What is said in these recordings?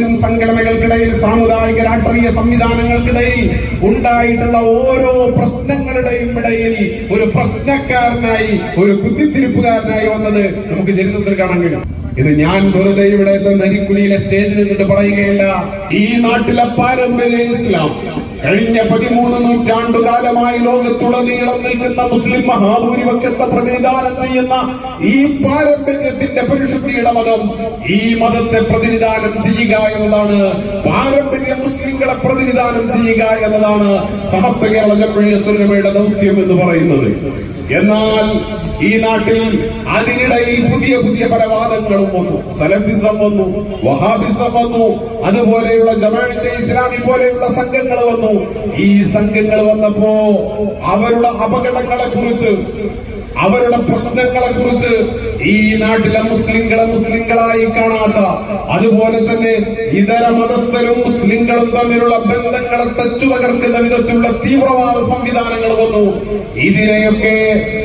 മുസ്ലിം സംഘടനകൾക്കിടയിൽ സാമുദായിക രാഷ്ട്രീയ സംവിധാനങ്ങൾക്കിടയിൽ ഉണ്ടായിട്ടുള്ള ഓരോ പ്രശ്നങ്ങളുടെയും ഇടയിൽ ഒരു പ്രശ്നക്കാരനായി ഒരു കുത്തിത്തിരിപ്പുകാരനായി വന്നത് നമുക്ക് ചരിത്രത്തിൽ കാണാൻ കഴിയും. ഇത് ഞാൻ വെറുതെ ഇവിടെ നരിക്കുലിയിലെ സ്റ്റേജിൽ നിന്നിട്ട് പറയുകയല്ല ഈ നാട്ടിലെ പാരമ്പര്യ ഇസ്ലാം കഴിഞ്ഞ പതിമൂന്ന് നൂറ്റാണ്ടുകാലമായി ലോകത്തുടനീളം നിൽക്കുന്ന മുസ്ലിം മഹാഭൂരിപക്ഷത്തെ പ്രതിനിധാനം ചെയ്യുന്ന ഈ പാരമ്പര്യത്തിന്റെ പരിശുദ്ധിയുടെ മതം ഈ മതത്തെ പ്രതിനിധാനം ചെയ്യുക എന്നതാണ്. പാരമ്പര്യ മുസ്ലിങ്ങളെ പ്രതിനിധാനം ചെയ്യുക എന്നതാണ് സമസ്ത കേരള ജമ്മിഴത്തുലമയുടെ ദൗത്യം എന്ന് പറയുന്നത്. എന്നാൽ ഈ നാട്ടിൽ അതിനിടയിൽ പുതിയ പുതിയ പല വാദങ്ങളും വന്നു. സലഫിസം വന്നു വഹാബിസം വന്നു അതുപോലെയുള്ള ജമാഅത്തെ ഇസ്ലാമി പോലെയുള്ള സംഘങ്ങൾ വന്നു. ഈ സംഘങ്ങൾ വന്നപ്പോ അവരുടെ അപകടങ്ങളെ കുറിച്ച് അവരുടെ പ്രശ്നങ്ങളെ കുറിച്ച് ഈ നാട്ടിലെ മുസ്ലിങ്ങളെ മുസ്ലിങ്ങളായി കാണാത്ത അതുപോലെ തന്നെ ഇതര മതസ്ഥരും മുസ്ലിങ്ങളും തമ്മിലുള്ള ബന്ധങ്ങളെ തച്ചു തകർക്കുന്ന വിധത്തിലുള്ള തീവ്രവാദ സംവിധാനങ്ങൾ വന്നു. ഇതിനെയൊക്കെ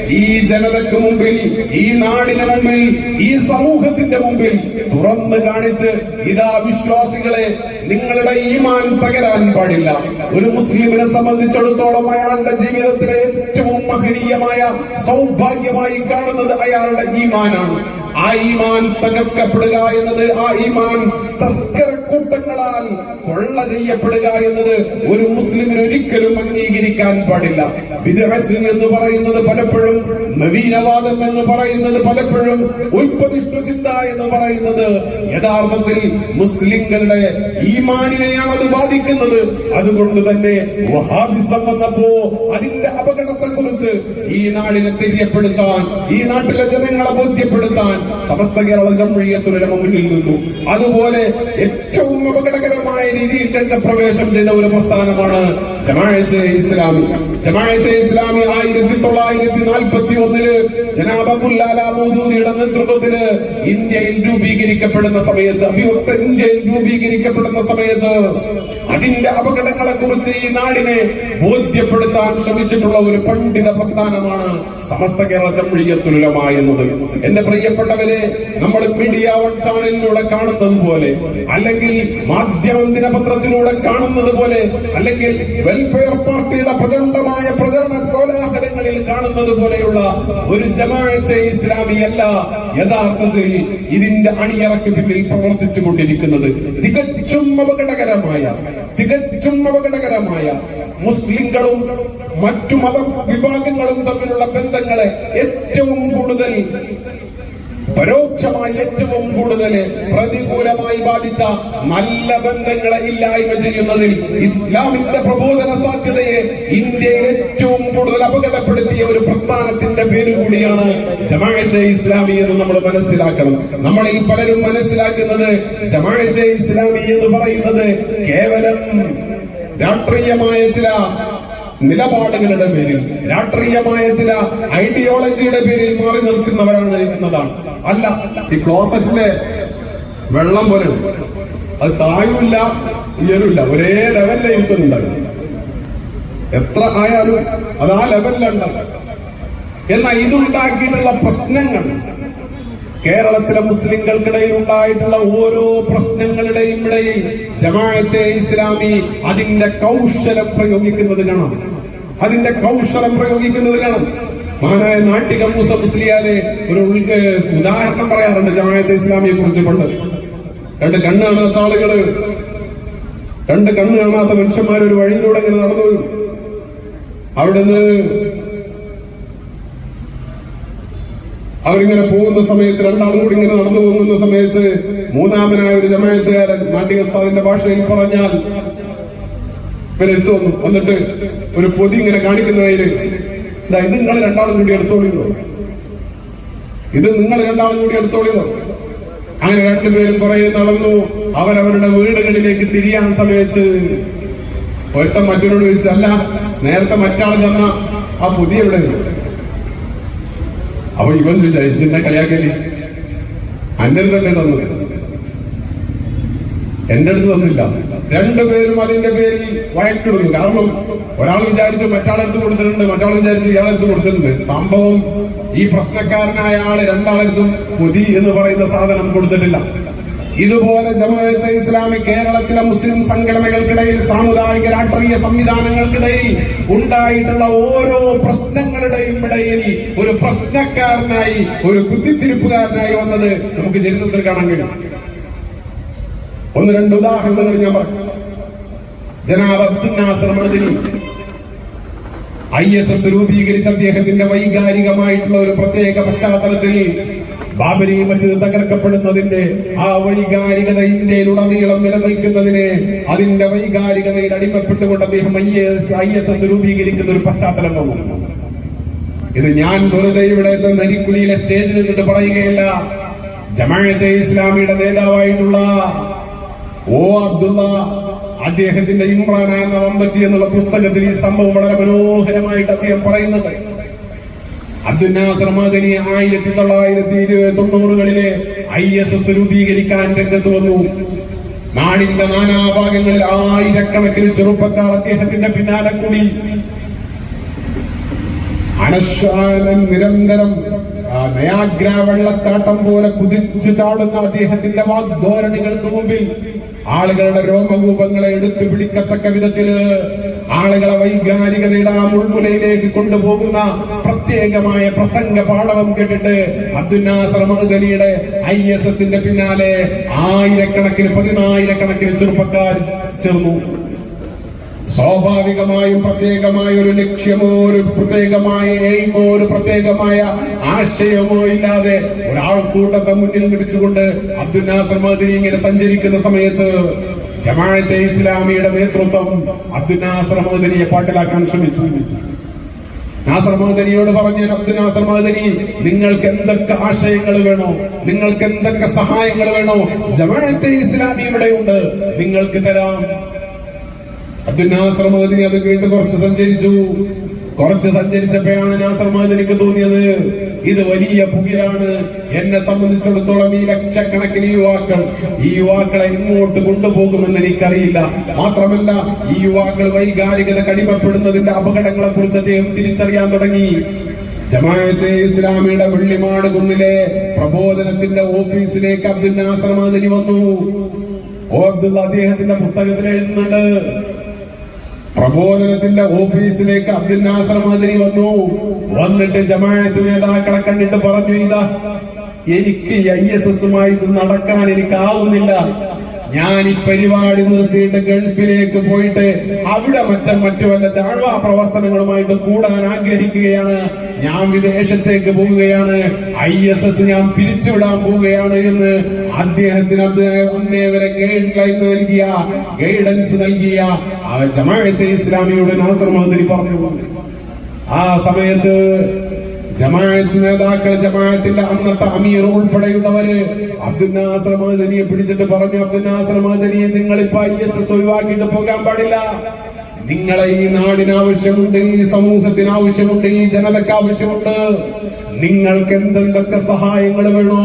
ഈ ജനതയ്ക്ക് മുമ്പിൽ ഈ നാടിന് മുമ്പിൽ ഈ സമൂഹത്തിന്റെ മുമ്പിൽ തുറന്ന് കാണിച്ച് ഇതാ വിശ്വാസികളെ നിങ്ങളുടെ ഈമാൻ പകരാൻ പാടില്ല. ഒരു മുസ്ലിമിനെ സംബന്ധിച്ചിടത്തോളം അയാളുടെ ജീവിതത്തിലെ ഏറ്റവും മഹനീയമായ സൗഭാഗ്യമായി കാണുന്നത് അയാളുടെ ഈമാനാണ്. ആ ഈമാൻ തകർക്കപ്പെടുക എന്നത് ആ ഈമാൻ തസ്കര കൂട്ടങ്ങളാൽ കൊള്ള ചെയ്യപ്പെടുക എന്നത് ഒരു മുസ്ലിമിന് ഒരിക്കലും അംഗീകരിക്കാൻ പാടില്ല. വിദഗ്ധൻ എന്ന് പറയുന്നത് പലപ്പോഴും നവീനവാദം എന്ന് പറയുന്നത് പലപ്പോഴും ഉൽപ്പതിഷ്ഠ ചിന്ത എന്ന് പറയുന്നത് യഥാർത്ഥത്തിൽ മുസ്ലിങ്ങളുടെ ഈമാനിനെയാണ് അത് ബാധിക്കുന്നത്. അതുകൊണ്ട് തന്നെ വഹാബിസം വന്നപ്പോ അതിന്റെ അപകടത്തെ കുറിച്ച് ഈ നാടിനെ തിരിയപ്പെടുത്താൻ ഈ നാട്ടിലെ ജനങ്ങളെ ബോധ്യപ്പെടുത്താൻ സമസ്ത കേരള ജമ്മിയത്തുലമ മുന്നിൽ നിന്നു. അതുപോലെ ഏറ്റവും അപകടകരമായ രീതിയിൽ രംഗപ്രവേശം ചെയ്ത ഒരു പ്രസ്ഥാനമാണ് ജമാഅത്തെ ഇസ്ലാമി ജമാഅത്തെ ഇസ്ലാമി ആയിരത്തി തൊള്ളായിരത്തി നാൽപ്പത്തി ഒന്നിൽ ജനാബ് അബുല്ലാല മൗദൂദിയുടെ നേതൃത്വത്തിൽ ഇന്ത്യയിൽ രൂപീകരിക്കപ്പെടുന്ന സമയത്ത് അഭിവക്ത ഇന്ത്യയിൽ രൂപീകരിക്കപ്പെടുന്ന സമയത്ത് അതിന്റെ അപകടങ്ങളെ കുറിച്ച് ഈ നാടിനെ ബോധ്യപ്പെടുത്താൻ ശ്രമിച്ചിട്ടുള്ള ഒരു പണ്ഡിത പ്രസ്ഥാനമാണ് സമസ്ത കേരള ജമ്മിയത്തുലമ എന്നത്. എന്റെ പ്രിയപ്പെട്ടവരെ നമ്മൾ മീഡിയ ചാനലിലൂടെ കാണുന്നത് പോലെ അല്ലെങ്കിൽ മാധ്യമ ദിനപത്രത്തിലൂടെ കാണുന്നത് പോലെ അല്ലെങ്കിൽ വെൽഫെയർ പാർട്ടിയുടെ പ്രചണ്ഡമായ പ്രചരണ കോലാഹലങ്ങളിൽ കാണുന്നത് പോലെയുള്ള ഒരു ജമാഅത്തെ ഇസ്ലാമിയല്ല യഥാർത്ഥത്തിൽ ഇതിന്റെ അണിയറയ്ക്ക് പിന്നിൽ പ്രവർത്തിച്ചു കൊണ്ടിരിക്കുന്നത് തികച്ചും അപകടകരമായ തികച്ചും അപകടകരമായ മുസ്ലിങ്ങളും മറ്റു മത വിഭാഗങ്ങളും തമ്മിലുള്ള ബന്ധങ്ങളെ ഏറ്റവും കൂടുതൽ പരോക്ഷമായി ഏറ്റവും കൂടുതൽ പ്രതികൂലമായി ബാധിച്ച നല്ല ബന്ധങ്ങളെ ഇല്ലായ്മ ചെയ്യുന്നതിൽ ഇസ്ലാമിന്റെ പ്രബോധന സാധ്യതയെ ഇന്ത്യയിൽ ഏറ്റവും കൂടുതൽ അപകടപ്പെടുത്തിയ ഒരു പ്രസ്ഥാനത്തിന്റെ പേര് കൂടിയാണ് ജമാഅത്തെ ഇസ്ലാമി എന്ന് നമ്മൾ മനസ്സിലാക്കണം. നമ്മളിൽ പലരും മനസ്സിലാക്കുന്നത് ജമാഅത്തെ ഇസ്ലാമി എന്ന് പറയുന്നത് കേവലം രാഷ്ട്രീയമായ ചില നിലപാടുകളുടെ പേരിൽ രാഷ്ട്രീയമായ ചില ഐഡിയോളജിയുടെ പേരിൽ മാറി നിൽക്കുന്നവരാണ് എന്നതാണ്. അല്ല ഈ ക്ലോസറ്റിലെ വെള്ളം പോലെ അത് താഴുമില്ല ഉയരുമില്ല. ഒരേ ലെവലിലെ ഇരിക്കുന്നുണ്ടാകും എത്ര ആയാലും അത് ആ ലെവലിലുണ്ടാകും എന്നാൽ ഇതുണ്ടാക്കിയിട്ടുള്ള പ്രശ്നങ്ങൾ കേരളത്തിലെ മുസ്ലിങ്ങൾക്കിടയിൽ ഉണ്ടായിട്ടുള്ള ഓരോ പ്രശ്നങ്ങളുടെയും ഇടയിൽ ജമാഅത്തെ ഇസ്ലാമി അതിന്റെ കൗശലം പ്രയോഗിക്കുന്നത് കാണാം അതിന്റെ കൗശലം പ്രയോഗിക്കുന്നത് കാണാം മഹാനായ നാട്ടിക മൂസ മുസ്ലിയാരെ ഒരു ഉദാഹരണം പറയാറുണ്ട് ജമാഅത്തെ ഇസ്ലാമിയെ കുറിച്ച് കൊണ്ട് രണ്ട് കണ്ണ് കാണാത്ത ആളുകൾ രണ്ട് കണ്ണ് കാണാത്ത മനുഷ്യന്മാർ ഒരു വഴിയിലൂടെ ഇങ്ങനെ നടന്നു. അവിടെ അവിടുന്ന് അവരിങ്ങനെ പോകുന്ന സമയത്ത് രണ്ടാളും കൂടി ഇങ്ങനെ നടന്നു പോകുന്ന സമയത്ത് മൂന്നാമനായ ഒരു ജമായത്തുകാരൻ നാട്ടികസ്ഥാദിന്റെ ഭാഷയിൽ പറഞ്ഞാൽ ഇവരെടുത്തു വന്നു. എന്നിട്ട് ഒരു പൊതി ഇങ്ങനെ കാണിക്കുന്നതിൽ ഇതാ ഇത് നിങ്ങൾ രണ്ടാളും കൂടി എടുത്തോളിന്നു? ഇത് നിങ്ങൾ രണ്ടാളും കൂടി എടുത്തോളിന്നു? അങ്ങനെ രണ്ടുപേരും കുറെ നടന്നു. അവരവരുടെ വീടുകളിലേക്ക് തിരിയാൻ സമയത്ത് ഒരുത്തം മറ്റൊരോട് ചോദിച്ചു അല്ല നേരത്തെ മറ്റാൾ തന്ന ആ പുതിയ എവിടെ അപ്പൊ ഇവൻ ചോദിച്ചാ എഞ്ചിന്റെ കളിയാക്കല്ലേ അന്നൻ തന്നെ തന്നത്? എന്റെ അടുത്ത് തന്നില്ല. രണ്ടുപേരും അതിന്റെ പേരിൽ വഴക്കിടുന്നു. കാരണം ഒരാൾ വിചാരിച്ചു മറ്റാളെടുത്ത് കൊടുത്തിട്ടുണ്ട് മറ്റാൾ വിചാരിച്ചു ഇയാളെടുത്ത് കൊടുത്തിട്ടുണ്ട്. സംഭവം ഈ പ്രശ്നക്കാരനായ ആൾ രണ്ടാളെടുത്തും പൊതി എന്ന് പറയുന്ന സാധനം കൊടുത്തിട്ടില്ല. ഇതുപോലെ ജമാഅത്തെ ഇസ്ലാമി കേരളത്തിലെ മുസ്ലിം സംഘടനകൾക്കിടയിൽ സാമുദായിക രാഷ്ട്രീയ സംവിധാനങ്ങൾക്കിടയിൽ ഉണ്ടായിട്ടുള്ള ഓരോ പ്രശ്നങ്ങളുടെയും ഇടയിൽ ഒരു പ്രശ്നക്കാരനായി ഒരു കുത്തിത്തിരിപ്പുകാരനായി വന്നത് നമുക്ക് ചരിത്രത്തിൽ കാണാൻ കഴിയും. ഒന്ന് രണ്ട് ഉദാഹരണങ്ങൾ ഞാൻ പറഞ്ഞു ജനാബ് അബ്ദുൽ ഐ എസ് എസ് രൂപീകരിച്ച അദ്ദേഹത്തിന്റെ വൈകാരികമായിട്ടുള്ള ഒരു പ്രത്യേക പശ്ചാത്തലത്തിൽ ബാബരി മസ്ജിദ് തകർക്കപ്പെടുന്നതിന്റെ ആ വൈകാരികത ഇന്ത്യയിലുടനീളം നിലനിൽക്കുന്നതിന് അതിന്റെ വൈകാരികതയിൽ അടിമപ്പെട്ടുകൊണ്ട് അദ്ദേഹം I S I S S രൂപീകരിക്കുന്ന ഒരു പശ്ചാത്തലം വന്നു. ഇത് ഞാൻ വെറുതെ ഇവിടെ നരിക്കുളിയിലെ സ്റ്റേജിൽ നിന്നിട്ട് പറയുകയല്ല. ജമാഅത്തെ ഇസ്ലാമിയുടെ നേതാവായിട്ടുള്ള ഓ അബ്ദുള്ള അദ്ദേഹത്തിന്റെ ഇമ്രാൻ എന്ന വമ്പത്തി എന്നുള്ള പുസ്തകത്തിൽ ഈ സംഭവം വളരെ മനോഹരമായിട്ട് അദ്ദേഹം പറയുന്നുണ്ട്. അബ്ദുൽ നാസർ മദനി ആയിരത്തി തൊള്ളായിരത്തി ഇരുപത് തൊണ്ണൂറുകളിലെ ഐ എസ് എസ് രൂപീകരിക്കാൻ രംഗത്ത് വന്നു. നാടിന്റെ നാനാഭാഗങ്ങളിൽ ആയിരക്കണക്കിന് ചെറുപ്പക്കാർ അദ്ദേഹത്തിന്റെ പിന്നാലെ കൂടി. അനശ്വാനം നിരന്തരം ആ വെള്ളച്ചാട്ടം പോലെ കുതിച്ചു ചാടുന്ന അദ്ദേഹത്തിന്റെ വാഗ്ധോരണികൾക്ക് മുമ്പിൽ ആളുകളുടെ രോഗകൂപങ്ങളെ എടുത്തു പിടിക്കത്തക്ക വിധത്തിൽ ആളുകളെ വൈകാരികതയുടെ ആ മുൾമുനയിലേക്ക് കൊണ്ടുപോകുന്ന പ്രത്യേകമായ പ്രസംഗ പാഠവം കേട്ടിട്ട് അബ്ദുന്നാസർ മഹദലിയുടെ ഐ എസ് എസിന്റെ പിന്നാലെ ആയിരക്കണക്കിന് പതിനായിരക്കണക്കിന് ചെറുപ്പക്കാർ ചേർന്നു. സ്വാഭാവികമായും പ്രത്യേകമായ ഒരു ലക്ഷ്യമോ ഒരു പ്രത്യേകമായ എയിമോ ഒരു പ്രത്യേകമായ ആശയമോ ഇല്ലാതെ ഒരാൾക്കൂട്ടത്തെ മുന്നിൽ പിടിച്ചുകൊണ്ട് അബ്ദുൽ നാസർ മദിനി ഇങ്ങനെ സഞ്ചരിക്കുന്ന സമയത്ത് ജമാഅത്തെ ഇസ്ലാമിയുടെ നേതൃത്വം അബ്ദുൽ നാസർ മദിനിയെ പാട്ടിലാക്കാൻ ശ്രമിച്ചു. നാസർ മദനിയോട് പറഞ്ഞു അബ്ദുൽ നാസർ മദനി നിങ്ങൾക്ക് എന്തൊക്കെ ആശയങ്ങൾ വേണോ? നിങ്ങൾക്ക് എന്തൊക്കെ സഹായങ്ങൾ വേണോ? ജമാഅത്തെ ഇസ്ലാമി ഇവിടെയുണ്ട്. നിങ്ങൾക്ക് തരാം. മദനി അത് കേട്ട് കുറച്ച് സഞ്ചരിച്ചു. കുറച്ച് സഞ്ചരിച്ചപ്പോഴാണ് നാസർ മദനിക്ക് തോന്നിയത് ഇത് വലിയ പുകിലാണ്. എന്നെ സംബന്ധിച്ചിടത്തോളം ഈ ലക്ഷക്കണക്കിന് യുവാക്കൾ ഈ യുവാക്കളെ ഇങ്ങോട്ട് കൊണ്ടുപോകുമെന്ന് എനിക്കറിയില്ല. മാത്രമല്ല ഈ യുവാക്കൾ വൈകാരികത കടിമപ്പെടുന്നതിന്റെ അപകടങ്ങളെ കുറിച്ച് അദ്ദേഹം തിരിച്ചറിയാൻ തുടങ്ങി. ജമാഅത്തെ ഇസ്ലാമിയുടെ വെള്ളിമാട് കുന്നിലെ പ്രബോധനത്തിന്റെ ഓഫീസിലേക്ക് അബ്ദുൽ നാസർ മാതിരി വന്നു. ഓ അബ്ദുള്ള അദ്ദേഹത്തിന്റെ പുസ്തകത്തിൽ എഴുതുന്നുണ്ട് പ്രബോധനത്തിന്റെ ഓഫീസിലേക്ക് അബ്ദുൽ നാസർ മാതിരി വന്നു. വന്നിട്ട് ജമാഅത്ത് നേതാക്കളെ കണ്ടിട്ട് പറഞ്ഞു ഇതാ എനിക്ക് ഐ എസ് എസുമായി ഇത് നടക്കാൻ എനിക്കാവുന്നില്ല. ഞാൻ ഈ പരിപാടി നിർത്തിയിട്ട് ഗൾഫിലേക്ക് പോയിട്ട് അവിടെ മറ്റ മറ്റു വല്ല താഴ്വാ പ്രവർത്തനങ്ങളുമായിട്ട് കൂടാൻ ആഗ്രഹിക്കുകയാണ്. ഞാൻ വിദേശത്തേക്ക് പോവുകയാണ്. ഐ എസ് എസ് ഞാൻ പിരിച്ചുവിടാൻ പോവുകയാണ് എന്ന് അദ്ദേഹത്തിന് അദ്ദേഹം അന്നേ ഗൈഡ് ലൈൻ നൽകിയ ഗൈഡൻസ് നൽകിയ ജമാഅത്തെ ഇസ്ലാമിയുടെ നാസർ മഹദരി പറഞ്ഞു. ആ സമയത്ത് ജമാഅത്ത് നേതാക്കൾ ജമാഅത്തിന്റെ അന്നത്തെ അമീർ ഉൾപ്പെടെയുള്ളവര് അബ്ദുൽ പിടിച്ചിട്ട് പറഞ്ഞു അബ്ദുൽ നിങ്ങൾ ഇപ്പൊ ഐ എസ് എസ് ഒഴിവാക്കിയിട്ട് പോകാൻ പാടില്ല. നിങ്ങളെ ഈ നാടിന് ആവശ്യമുണ്ട് ഈ സമൂഹത്തിന് ആവശ്യമുണ്ട് ഈ ജനതയ്ക്ക് ആവശ്യമുണ്ട്. നിങ്ങൾക്ക് എന്തെന്തൊക്കെ സഹായങ്ങൾ വേണോ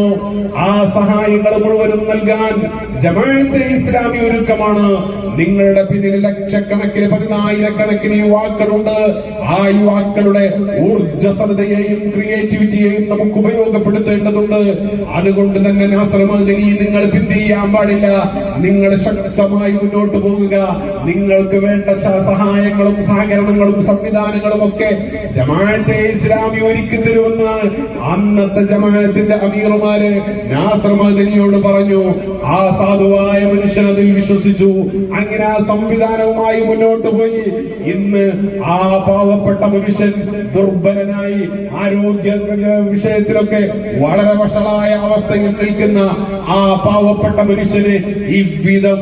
ആ സഹായങ്ങൾ മുഴുവനും നൽകാൻ ജമാഅത്തെ ഇസ്ലാമി ഒരുക്കമാണ്. നിങ്ങളുടെ പിന്നിൽ ലക്ഷക്കണക്കിന് പതിനായിരക്കണക്കിന് യുവാക്കളുണ്ട്. ആ യുവാക്കളുടെ ഊർജസ്വലതയെയും ക്രിയേറ്റിവിറ്റിയെയും നമുക്ക് ഉപയോഗപ്പെടുത്തേണ്ടതുണ്ട്. അതുകൊണ്ട് തന്നെ നാസർമദനി നിങ്ങൾ പിന്തിരിയാൻ പാടില്ല. നിങ്ങൾ ശക്തമായി മുന്നോട്ട് പോകുക നിങ്ങൾക്ക് വേണ്ട സഹായങ്ങളും സഹകരണങ്ങളും സംവിധാനങ്ങളും ഒക്കെ ജമാഅത്തെ ഇസ്ലാമി ഒരുക്കി തരുമെന്ന് അന്നത്തെ ജമാഅത്തിന്റെ അമീറുമാര് നാസർമദനിയോട് പറഞ്ഞു. ആ സാധുവായ മനുഷ്യൻ അതിൽ വിശ്വസിച്ചു. അങ്ങനെ ആ സംവിധാനവുമായി മുന്നോട്ട് പോയി. ഇന്ന് ആ പാവപ്പെട്ട മനുഷ്യൻ ദുർബലനായി ആരോഗ്യ വിഷയത്തിലൊക്കെ വളരെ വഷളായ അവസ്ഥയിൽ നിൽക്കുന്ന ആ പാവപ്പെട്ട മനുഷ്യനെ ഇവിധം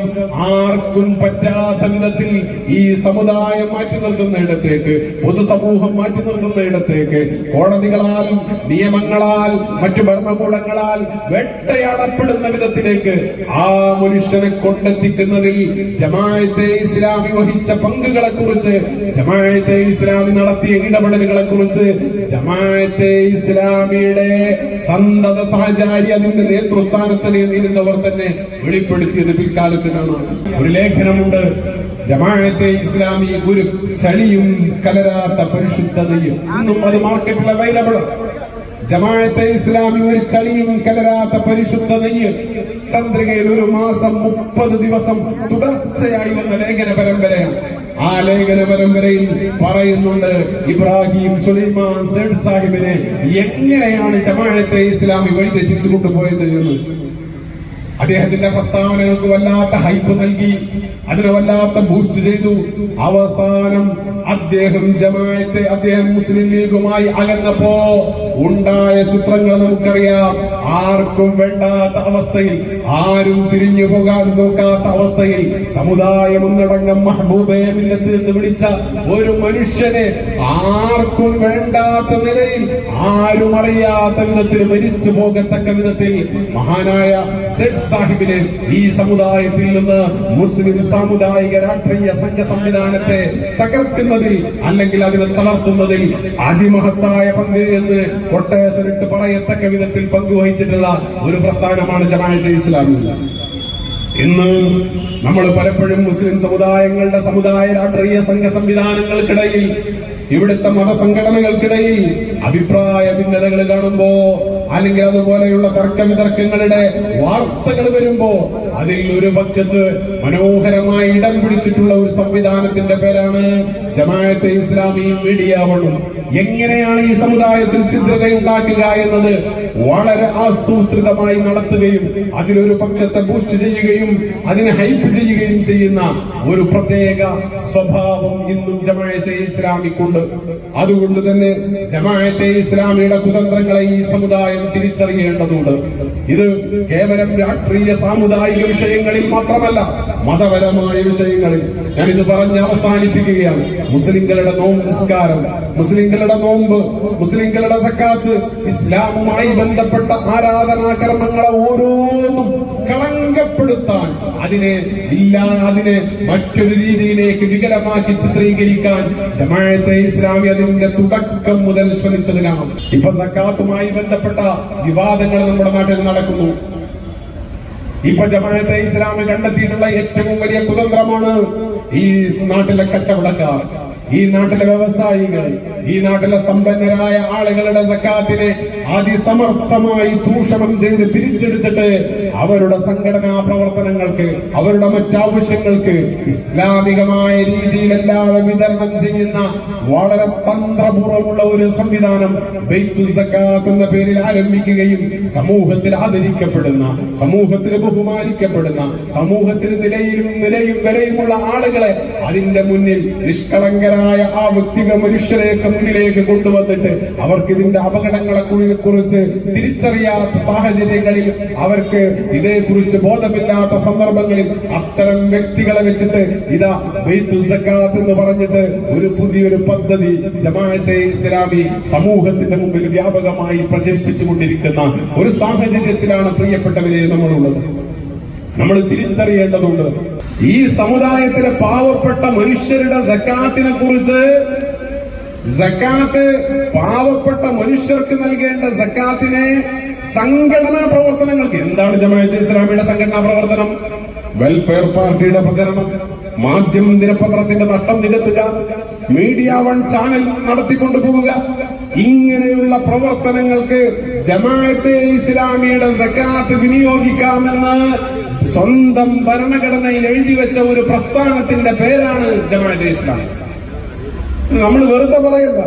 ആർക്കും പറ്റാത്ത വിധത്തിൽ ഈ സമുദായം മാറ്റി നിർത്തുന്ന ഇടത്തേക്ക് പൊതുസമൂഹം മാറ്റി നിർത്തുന്ന ഇടത്തേക്ക് കോടതികളാൽ നിയമങ്ങളാൽ മറ്റു ഭരണകൂടങ്ങളാൽ വെട്ടയാടപ്പെടുന്ന വിധത്തിലേക്ക് ആ മനുഷ്യനെ കൊണ്ടെത്തിക്കുന്നതിൽ ജമാഅത്തെ ഇസ്ലാമി വഹിച്ച പങ്കുകളെ കുറിച്ച് ജമാഅത്തെ ഇസ്ലാമി നടത്തിയ ഇടപെടലുകളെ കുറിച്ച് ജമാഅത്തെ ഇസ്ലാമിയുടെ സന്തത സഹചാരി അതിന്റെ നേതൃസ്ഥാനത്ത് ഇരുന്നവർ തന്നെ വെളിപ്പെടുത്തിയത് പിൽക്കാലത്ത് കാണാം. ഒരു ലേഖനമുണ്ട് ജമാഅത്തെ ഇസ്ലാമി ഒരു ചളിയും കലരാത്ത പരിശുദ്ധതയും. ഇന്നും അത് മാർക്കറ്റിൽ അവൈലബിൾ ജമാഅത്തെ ഇസ്ലാമി ഒരു ചളിയും കലരാത്ത പരിശുദ്ധ നെയ്യ് ചന്ദ്രികയിൽ ഒരു മാസം മുപ്പത് ദിവസം തുടർച്ചയായി വന്ന ലേഖന പരമ്പരയാണ്. ആ ലേഖന പരമ്പരയിൽ പറയുന്നുണ്ട് ഇബ്രാഹിം സുലൈമാൻ സേഡ് സാഹിബിനെ എങ്ങനെയാണ് ജമാഅത്തെ ഇസ്ലാമി വഴിതെറ്റിച്ചു കൊണ്ടുപോയത് എന്ന്. അദ്ദേഹത്തിന്റെ പ്രസ്താവനകൾക്ക് വല്ലാത്ത ഹൈപ്പ് നൽകി അതിന് വല്ലാത്ത ബൂസ്റ്റ് ചെയ്തു. അവസാനം അദ്ദേഹം ജമായത്തെ അദ്ദേഹം മുസ്ലിം ലീഗുമായി അകന്നപ്പോ ഉണ്ടായ ചിത്രങ്ങൾ നമുക്കറിയാം. ആർക്കും വേണ്ടാത്ത അവസ്ഥയിൽ ആരും തിരിഞ്ഞു പോകാൻ നോക്കാത്ത അവസ്ഥയിൽ സമുദായം ഒന്നടങ്കം മഹബൂബേമില്ലത്ത് എന്ന് വിളിച്ച ഒരു മനുഷ്യനെ ആർക്കും വേണ്ടാത്ത നിലയിൽ ആരും അറിയാത്ത വിധത്തിൽ മരിച്ചു പോകത്തക്ക വിധത്തിൽ മഹാനായ സെഡ് സാഹിബിനെ ഈ സമുദായത്തിൽ നിന്ന് മുസ്ലിം സാമുദായിക രാഷ്ട്രീയ സംഘ സംവിധാനത്തെ തകർക്കുന്നതിൽ അല്ലെങ്കിൽ അതിനെ തളർത്തുന്നതിൽ അതിമഹത്തായ പങ്ക് എന്ന് കൊട്ടേഷൻ പറയത്തക്ക വിധത്തിൽ പങ്കുവഹിച്ചിട്ടുള്ള ഒരു പ്രസ്ഥാനമാണ് ജമാഅത്തെ ഇസ്ലാമി ഇന്ന് നമ്മൾ പലപ്പോഴും മുസ്ലിം സമുദായങ്ങളുടെ സമുദായ രാഷ്ട്രീയ സംഘ സംവിധാനങ്ങൾക്കിടയിൽ ഇവിടുത്തെ മതസംഘടനകൾക്കിടയിൽ അഭിപ്രായ ഭിന്നതകൾ കാണുമ്പോ അല്ലെങ്കിൽ അതുപോലെയുള്ള തർക്ക വിതർക്കങ്ങളുടെ വാർത്തകൾ വരുമ്പോ അതിൽ ഒരു പക്ഷത്ത് മനോഹരമായി ഇടം പിടിച്ചിട്ടുള്ള ഒരു സംവിധാനത്തിന്റെ പേരാണ് ജമാഅത്തെ ഇസ്ലാമി മീഡിയ എങ്ങനെയാണ് ഈ സമുദായത്തിൽ ചിത്രത ഉണ്ടാക്കുക എന്നത് വളരെ ആസൂത്രിതമായി നടത്തുകയും അതിലൊരു പക്ഷത്തെ ബൂസ്റ്റ് ചെയ്യുകയും അതിനെ ഹൈപ്പ് ചെയ്യുകയും ചെയ്യുന്ന ഒരു പ്രത്യേക സ്വഭാവം ഇന്നും ജമാഅത്തെ ഇസ്ലാമിക്കുണ്ട്. അതുകൊണ്ട് തന്നെ ജമാഅത്തെ ഇസ്ലാമിയുടെ കുതന്ത്രങ്ങളെ ഈ സമുദായം തിരിച്ചറിയേണ്ടതുണ്ട്. ഇത് കേവലം രാഷ്ട്രീയ സാമുദായിക വിഷയങ്ങളിൽ മാത്രമല്ല മതപരമായ വിഷയങ്ങളിൽ ഞാൻ ഇത് പറഞ്ഞ് അവസാനിപ്പിക്കുകയാണ്. മുസ്ലിങ്ങളുടെ നോമ്പ് നിസ്കാരം മുസ്ലിങ്ങളുടെ നോമ്പ് മുസ്ലിങ്ങളുടെ സക്കാത്ത് ഇസ്ലാമുമായി ബന്ധപ്പെട്ട ആരാധനാ കർമ്മങ്ങളെ ഓരോന്നും കളങ്കപ്പെടുത്താൻ അതിനെ ഇല്ല അതിനെ മറ്റൊരു രീതിയിലേക്ക് വികലമാക്കി ചിത്രീകരിക്കാൻ ജമാഴത്തെ ഇസ്ലാമി അതിന്റെ തുടക്കം മുതൽ ശ്രമിച്ചത് കാണാം ഇപ്പൊ സക്കാത്തുമായി ബന്ധപ്പെട്ട വിവാദങ്ങൾ നമ്മുടെ നാട്ടിൽ നടക്കുന്നു. ഇപ്പൊ ജമാഅത്തെ ഇസ്ലാമി കണ്ടെത്തിയിട്ടുള്ള ഏറ്റവും വലിയ കുതന്ത്രമാണ് ഈ നാട്ടിലെ കച്ചവടക്കാർ ഈ നാട്ടിലെ വ്യവസായികൾ. ഈ നാട്ടിലെ സമ്പന്നരായ ആളുകളുടെ സക്കാത്തിനെ അതിസമർത്ഥമായി ചൂഷണം ചെയ്ത് പിരിച്ചെടുത്തിട്ട് അവരുടെ സംഘടനാ പ്രവർത്തനങ്ങൾക്ക് അവരുടെ മറ്റാവശ്യങ്ങൾക്ക് ഇസ്ലാമികമായ രീതിയിലല്ലാതെ വിതരണം ചെയ്യുന്ന വളരെ തന്ത്രപൂർവമുള്ള ഒരു സംവിധാനം എന്ന പേരിൽ ആരംഭിക്കുകയും സമൂഹത്തിൽ ആദരിക്കപ്പെടുന്ന സമൂഹത്തിൽ ബഹുമാനിക്കപ്പെടുന്ന സമൂഹത്തിന് നിലയിലും നിലയും വിലയുമുള്ള ആളുകളെ അതിന്റെ മുന്നിൽ നിഷ്കളങ്കരായ ആ വ്യക്തികൾ മനുഷ്യരെയൊക്കെ മുന്നിലേക്ക് കൊണ്ടുവന്നിട്ട് അവർക്ക് ഇതിന്റെ അപകടങ്ങളെ കുറിച്ച് തിരിച്ചറിയാത്ത സാഹചര്യങ്ങളിൽ അവർക്ക് ഇതേക്കുറിച്ച് ബോധമില്ലാത്ത സന്ദർഭങ്ങളിൽ അത്തരം വ്യക്തികളെ വെച്ചിട്ട് ഇതാ ബൈത്തു സക്കാത്ത് എന്ന് പറഞ്ഞിട്ട് ഒരു പുതിയൊരു പദ്ധതി ജമാഅത്തെ ഇസ്ലാമി സമൂഹത്തിന്റെ മുമ്പിൽ വ്യാപകമായി പ്രചരിപ്പിച്ചു കൊണ്ടിരിക്കുന്ന ഒരു സാഹചര്യത്തിലാണ് പ്രിയപ്പെട്ടവരെ നമ്മളുള്ളത്. നമ്മൾ തിരിച്ചറിയേണ്ടതുണ്ട്. ഈ സമുദായത്തിലെ പാവപ്പെട്ട മനുഷ്യരുടെ സക്കാത്തിനെ കുറിച്ച് സക്കാത്ത് പാവപ്പെട്ട മനുഷ്യർക്ക് നൽകേണ്ട സക്കാത്തിനെ സംഘടനാ പ്രവർത്തനങ്ങൾക്ക് എന്താണ് ജമാഅത്തെ ഇസ്ലാമിയുടെ സംഘടനാ പ്രവർത്തനം? വെൽഫെയർ പാർട്ടിയുടെ പ്രചരണം മാധ്യമ ദിനപത്രത്തിന്റെ നട്ടം നികത്തുക മീഡിയ വൺ ചാനൽ നടത്തിക്കൊണ്ടു പോവുക. ഇങ്ങനെയുള്ള പ്രവർത്തനങ്ങൾക്ക് ജമാഅത്തെ ഇസ്ലാമിയുടെ സക്കാത്ത് വിനിയോഗിക്കാമെന്ന് സ്വന്തം ഭരണഘടനയിൽ എഴുതി വെച്ച ഒരു പ്രസ്ഥാനത്തിന്റെ പേരാണ് ജമാഅത്തെ ഇസ്ലാം. നമ്മൾ വെറുതെ പറയണ്ട.